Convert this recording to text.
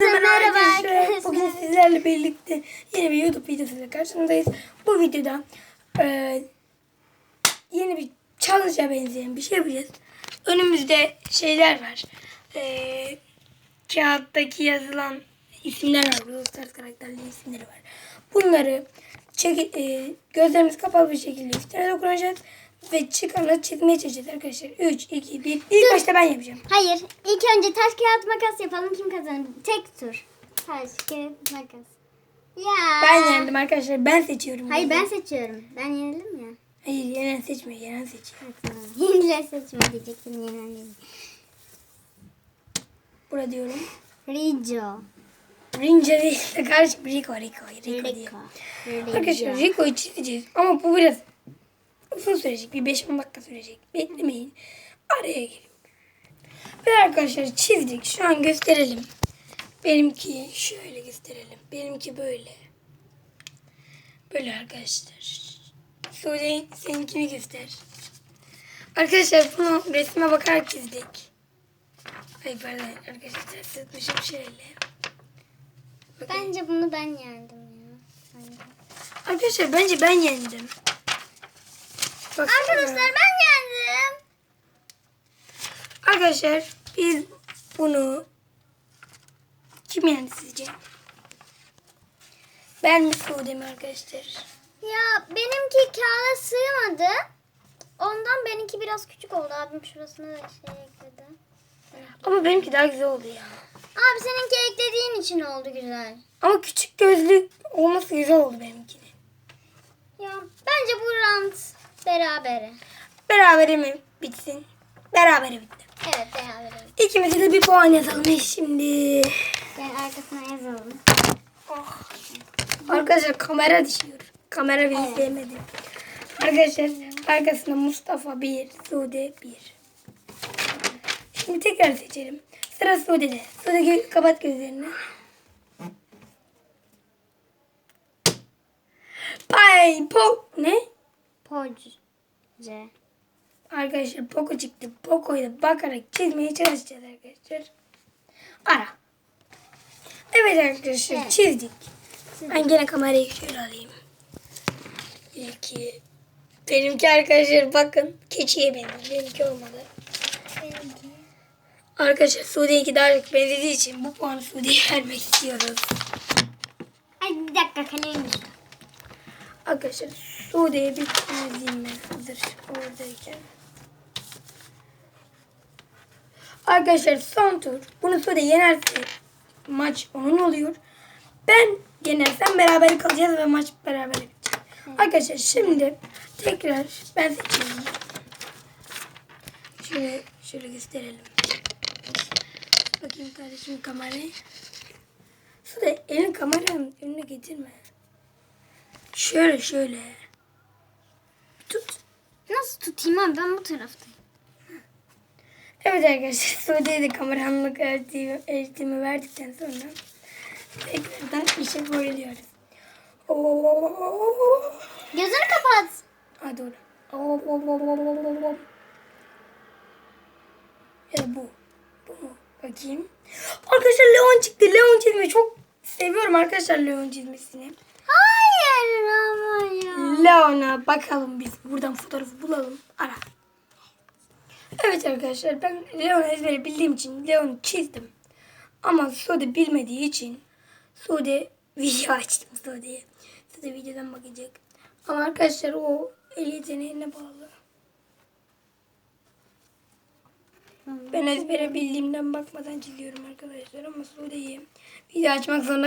Merhaba arkadaşlar. Bugün sizlerle birlikte yeni bir YouTube videosuyla karşınızdayız. Bu videoda e, yeni bir challenge'a benzeyen bir şey yapacağız. Önümüzde şeyler var. E, kağıttaki yazılan isimler var. Brawl Stars karakterli isimleri var. Bunları çek, e, gözlerimiz kapalı bir şekilde üstüne dokunacağız. Ve çıkanı çizmeye çalışacağız arkadaşlar. 3, 2, 1. İlk başta ben yapacağım. Hayır. ilk önce taş kağıt makas yapalım. Kim kazanır? Tek tur. Taş kağıt makas. Ya. Ben yendim arkadaşlar. Ben seçiyorum. Hayır ben seçiyorum. Ben yenildim ya. Hayır yenen seçmiyor. Yenen seçiyor. Tamam. Yeniler seçme diyecektim. Yenen değil. Burada diyorum. Rico. Rince değil de kardeşim Rico Rico. Rico, diye. Rico. Rico. Arkadaşlar Rico'yu çizeceğiz ama bu biraz uzun sürecek. Bir 5-10 dakika sürecek. Beklemeyin. Araya girin. Ve arkadaşlar çizdik. Şu an gösterelim. Benimki şöyle gösterelim. Benimki böyle. Böyle arkadaşlar. Sude seninkini göster. Arkadaşlar bunu resme bakarak çizdik. Ay pardon arkadaşlar sıkmışım şöyle. Bakın. Bence bunu ben yendim ya. Bence. Arkadaşlar bence ben yendim. Bak, Arkadaşlar ben yendim. Arkadaşlar biz bunu kim yendi sizce? Ben mi Sude mi arkadaşlar? Ya benimki kağıda sığmadı. Ondan benimki biraz küçük oldu. Abim şurasına da şey ekledi. Ama benimki daha güzel oldu ya. Abi seninki eklediğin için oldu güzel. Ama küçük gözlü olması güzel oldu benimkinin. Ya bence bu rant berabere. Berabere mi bitsin? Berabere bitti. Evet berabere. İkimize de bir puan yazalım şimdi. Gel arkasına yazalım. Oh. Arkadaşlar kamera düşüyor. Kamera bizi sevmedi. Arkadaşlar arkasında Mustafa 1, Sude 1. Şimdi tekrar seçelim. Sıra Sude'de. Sude gö- kapat gözlerini. Ay po ne? Poce. Arkadaşlar Poco çıktı. Poco'yu da bakarak çizmeye çalışacağız arkadaşlar. Ara. Evet arkadaşlar Evet. çizdik. Ben gene kamerayı şöyle alayım. İlki. Benimki arkadaşlar bakın keçiye benziyor. Benimki olmadı. Benimki. Arkadaşlar Sude'ye daha çok benzediği için bu puanı Sude'ye vermek istiyoruz. Ay bir dakika kalem düştü. Arkadaşlar Sude'ye bir yazayım ben. Arkadaşlar son tur. Bunu Sude yenerse maç onun oluyor. Ben yenersem beraber kalacağız ve maç beraber bitecek. Arkadaşlar şimdi tekrar ben seçiyorum. Şöyle, şöyle gösterelim. Bakayım kardeşim kamerayı. Sude elin kameranın önüne getirme. Şöyle şöyle. Tut. Nasıl tutayım abi ben bu taraftayım. Evet arkadaşlar de kameranlık eğitimi, eğitimi verdikten sonra tekrardan işe koyuluyoruz. Gözünü kapat. Ha doğru. Ya da bu. Bu mu? Bakayım. Arkadaşlar Leon çıktı. Leon çizmeyi çok seviyorum arkadaşlar Leon çizmesini. Hayır ama ya. Leon'a bakalım biz. Buradan fotoğrafı bulalım. Ara. Evet arkadaşlar ben Leon'u ezbere bildiğim için Leon'u çizdim. Ama Sude bilmediği için Sude video açtım Sude'ye. Sude videodan bakacak. Ama arkadaşlar o el yeteneğine bağlı. Ben ezbere bildiğimden bakmadan çiziyorum arkadaşlar ama Sude'yi video açmak zorunda